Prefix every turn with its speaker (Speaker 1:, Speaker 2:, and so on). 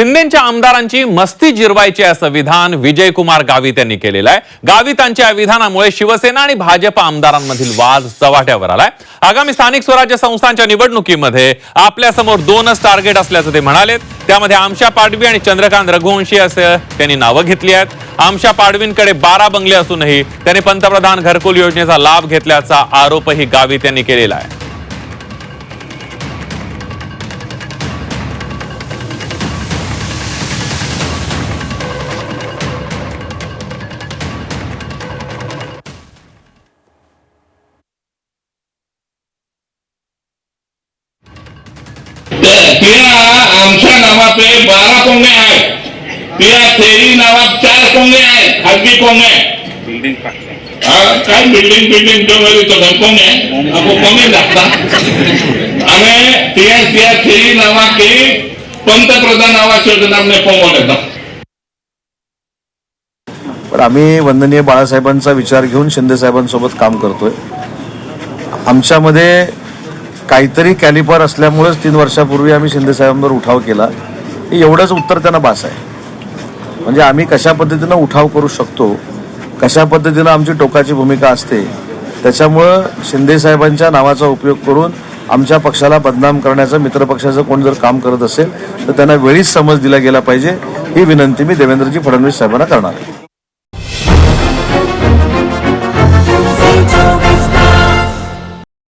Speaker 1: शिंदेच्या आमदारांची मस्ती जिरवायची असं विधान विजयकुमार गावित यांनी केलेलं आहे. गावितांच्या या विधानामुळे शिवसेना आणि भाजप आमदारांमधील वाद चव्हाट्यावर आलाय. आगामी स्थानिक स्वराज्य संस्थांच्या निवडणुकीमध्ये आपल्यासमोर दोनच टार्गेट असल्याचं ते म्हणाले त्यामध्ये आमशा पाडवी आणि चंद्रकांत रघुवंशी असं त्यांनी नावं घेतली आहेत. आमशा पाडवींकडे बारा बंगले असूनही त्यांनी पंतप्रधान घरकुल योजनेचा लाभ घेतल्याचा आरोपही गावित यांनी केलेला आहे.
Speaker 2: कोंबे आहेत. तिला तेरी नावात चार कोंबे आहेत. खाजगी कोंबे
Speaker 3: बिल्डिंग
Speaker 2: हा, काय बिल्डिंग बिल्डिंग तो वरी तो घर कोंबे आपको कोंबे लागतात आणि त्या त्या तेरी नावाची पंतप्रधान आवास योजना कोंबो घेतात
Speaker 4: पण आम्ही वंदनीय बाळासाहेबांचा विचार घेऊन शिंदे साहेबांसोबत काम करतोय. आमच्यामध्ये काहीतरी कॅलिपर असल्यामुळेच तीन वर्षापूर्वी आम्ही शिंदे साहेबांवर उठाव केला. हे एवढंच उत्तर त्यांना बास आहे. म्हणजे आम्ही कशा पद्धतीनं उठाव करू शकतो कशा पद्धतीनं आमची टोकाची भूमिका असते त्याच्यामुळं शिंदे साहेबांच्या नावाचा उपयोग करून आमच्या पक्षाला बदनाम करण्याचं मित्रपक्षाचं कोण जर काम करत असेल तर त्यांना वेळीच समज दिला गेला पाहिजे ही विनंती मी देवेंद्रजी फडणवीस साहेबांना करणार आहे.